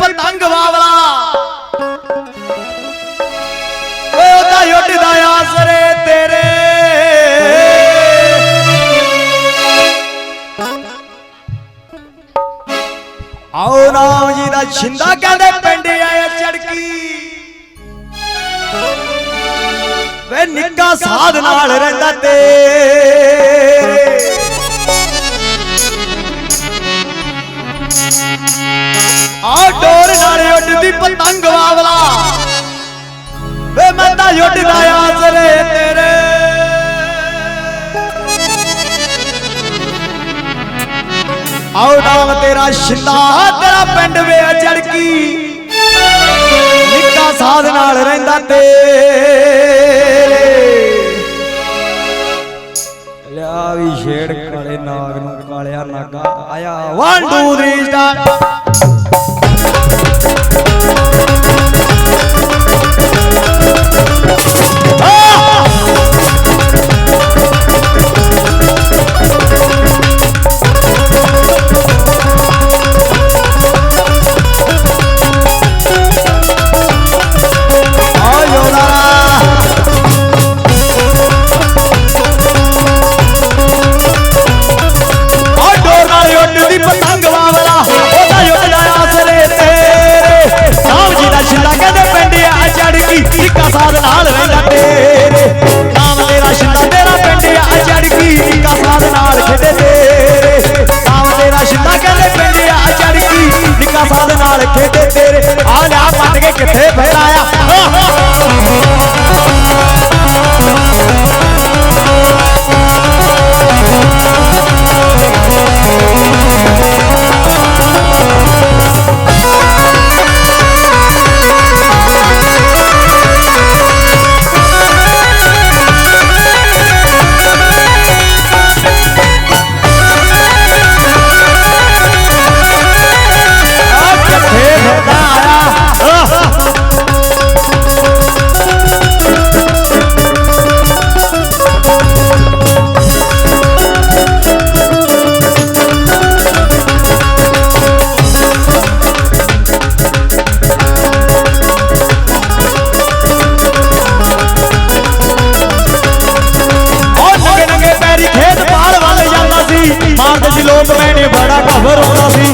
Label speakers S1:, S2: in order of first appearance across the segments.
S1: ਪਤੰਗ ਵਾਵਲਾ ਓਏ ਉਹਦਾ ਉੱਡਦਾ ਆਸਰੇ ਤੇਰੇ। ਆਓ ਰਾਮ ਜੀ ਦਾ ਛਿੰਦਾ ਕਹਿੰਦੇ ਪਿੰਡ ਆਇਆ ਚੜਕੀ। ਵੇ ਨਿੱਕਾ ਸਾਧ ਨਾਲ ਰਹਿੰਦਾ ਤੇ ढंग बावला तेरे। आओ तेरा शिंदा, तेरा पिंड वे अजड़की निक्का साध नाल रहंदा तेरे। लिया भी शेड़ काले नाग नु आया 1 2 3 स्टार्ट मैंने बड़ा घबराना सी।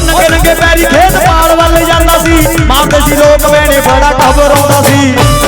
S1: नंगे नंगे पैरी खेत पाल वाले जाता सी। माँ दसी लोक मैंने बड़ा घबराना सी।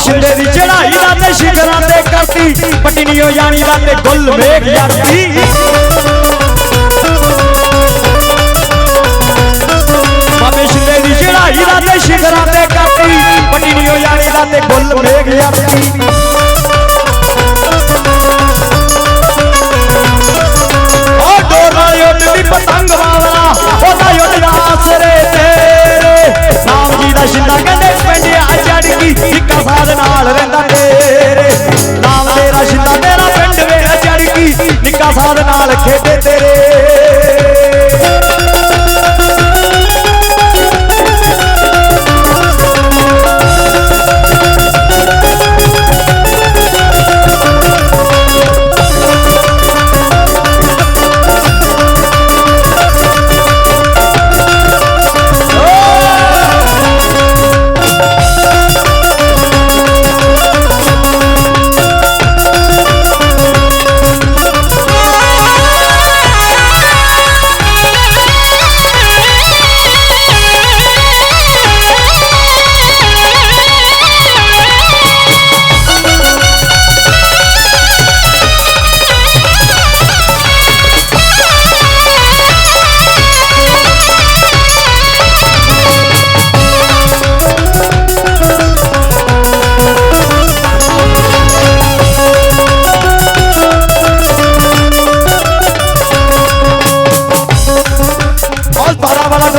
S1: ਸ਼ਿੰਦੇ ਦੀ ਚੜਾਈ ਦਾ ਤੇ ਸ਼ਿਖਰਾਂ ਤੇ ਕਰਤੀ ਪੱਟੀ ਹੋ ਜਾਣੀ ਦਾ ਤੇ ਗੁੱਲ ਮੇਘ ਯਾਰਤੀ ਸਾਧ ਨਾਲ ਖੇਡੇ ਤੇਰੇ।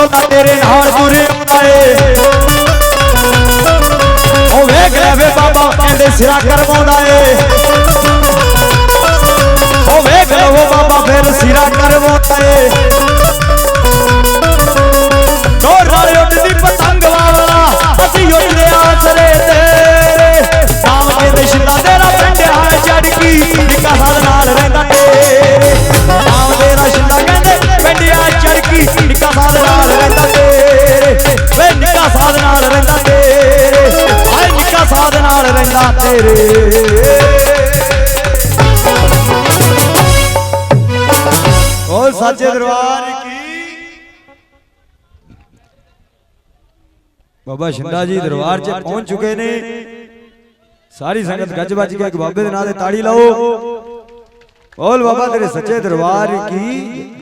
S1: ਤੇਰੇ ਨਾਲ ਤੁਰੇ ਆਉਂਦਾ ਏ ਉਹ ਵੇਖ ਲੈ ਵੇ ਬਾਬਾ ਕਹਿੰਦੇ ਸਿਰਾ ਕਰਵਾਉਂਦਾ ਏ ਓ ਸੱਚੇ ਦਰਬਾਰ ਕੀ? ਬਾਬਾ ਸ਼ਿੰਦਾ ਜੀ ਦਰਬਾਰ 'ਚ ਪਹੁੰਚ ਚੁੱਕੇ ਨੇ। ਸਾਰੀ ਸੰਗਤ ਗੱਜ ਵੱਜ ਕੇ ਇੱਕ ਬਾਬੇ ਦੇ ਨਾਂ ਤੇ ਤਾੜੀ ਲਾਓ। ਬੋਲ ਬਾਬਾ ਤੇਰੇ ਸੱਚੇ ਦਰਬਾਰ ਕੀ?